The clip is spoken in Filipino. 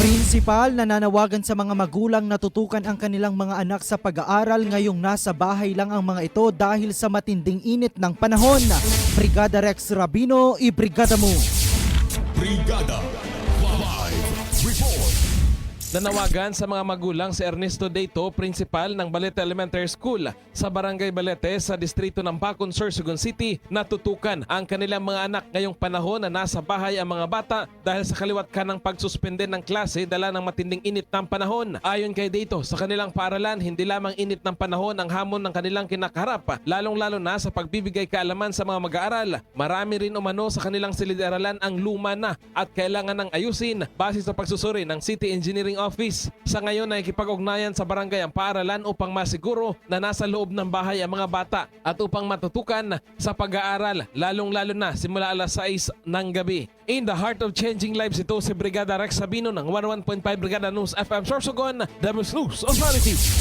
Prinsipal nananawagan sa mga magulang na tutukan ang kanilang mga anak sa pag-aaral ngayong nasa bahay lang ang mga ito dahil sa matinding init ng panahon. Brigada Rex Rabino, ibrigada mo! Brigada Nanawagan sa mga magulang si Ernesto Deito, principal ng Balete Elementary School sa Barangay Balete sa distrito ng Bacon, Sorsogon City na tutukan ang kanilang mga anak ngayong panahon na nasa bahay ang mga bata dahil sa kaliwat ka ng pagsuspende ng klase dala ng matinding init ng panahon. Ayon kay Deito, sa kanilang paaralan, hindi lamang init ng panahon ang hamon ng kanilang kinakaharap, lalong-lalo na sa pagbibigay kaalaman sa mga mag-aaral. Marami rin umano sa kanilang silid-aralan ang luma na at kailangan ng ayusin base sa pagsusuri ng City Engineering Office. Sa ngayon ay kipag-ugnayan sa barangay ang paaralan upang masiguro na nasa loob ng bahay ang mga bata at upang matutukan sa pag-aaral lalong-lalo na simula alas 6 ng gabi. In the heart of changing lives ito si Brigada Rex Sabino ng 11.5 Brigada News FM Sorsogon, The News Authority.